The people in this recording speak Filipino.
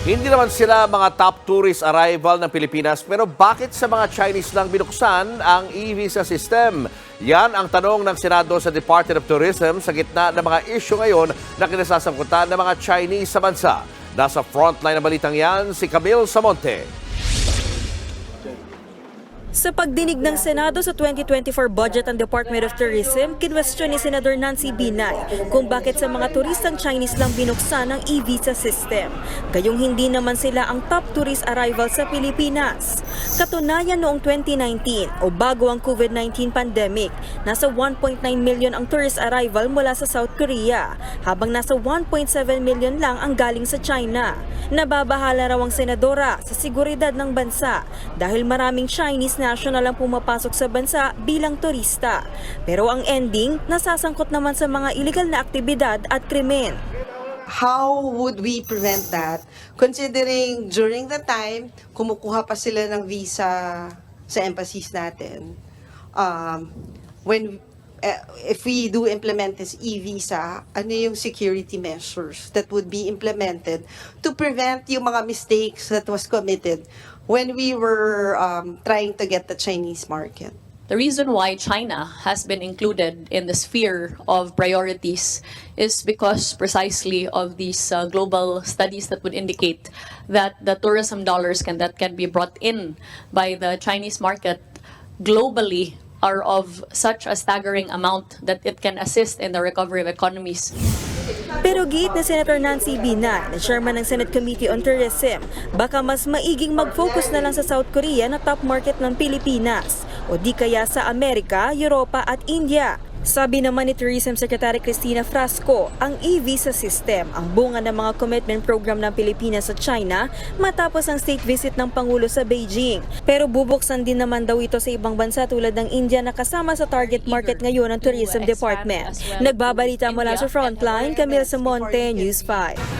Hindi naman sila mga top tourist arrival ng Pilipinas pero bakit sa mga Chinese lang binuksan ang e-visa system? Yan ang tanong ng Senado sa Department of Tourism sa gitna ng mga isyu ngayon na kinasasangkutan ng mga Chinese sa bansa. Nasa frontline ng balitang yan si Camille Samonte. Sa pagdinig ng Senado sa 2024 budget ng Department of Tourism, kinwestiyon ni Senador Nancy Binay kung bakit sa mga turistang Chinese lang binuksan ang e-visa system. Gayong hindi naman sila ang top tourist arrival sa Pilipinas. Katunayan noong 2019 o bago ang COVID-19 pandemic, nasa 1.9 million ang tourist arrival mula sa South Korea, habang nasa 1.7 million lang ang galing sa China. Nababahala raw ang senadora sa seguridad ng bansa dahil maraming Chinese national ang pumapasok sa bansa bilang turista. Pero ang ending, nasasangkot naman sa mga illegal na aktibidad at krimen. How would we prevent that? Considering during the time kumukuha pa sila ng visa sa embassies natin um, when eh, if we do implement this e-visa ano yung security measures that would be implemented to prevent yung mga mistakes that was committed when we were um, trying to get the Chinese market The reason why China has been included in the sphere of priorities is because precisely of these uh, global studies that would indicate that the tourism dollars can, that can be brought in by the Chinese market globally are of such a staggering amount that it can assist in the recovery of economies. Pero gate na Senator Nancy Binay, na chairman ng Senate Committee on Tourism, baka mas maiging mag-focus na lang sa South Korea na top market ng Pilipinas o di kaya sa Amerika, Europa at India. Sabi naman ni Tourism Secretary Cristina Frasco, ang e-visa system ang bunga ng mga commitment program ng Pilipinas sa China matapos ang state visit ng Pangulo sa Beijing. Pero bubuksan din naman daw ito sa ibang bansa tulad ng India na kasama sa target market ngayon ng Tourism Department. Nagbabalita mula sa Frontline, Camille Samonte, News 5.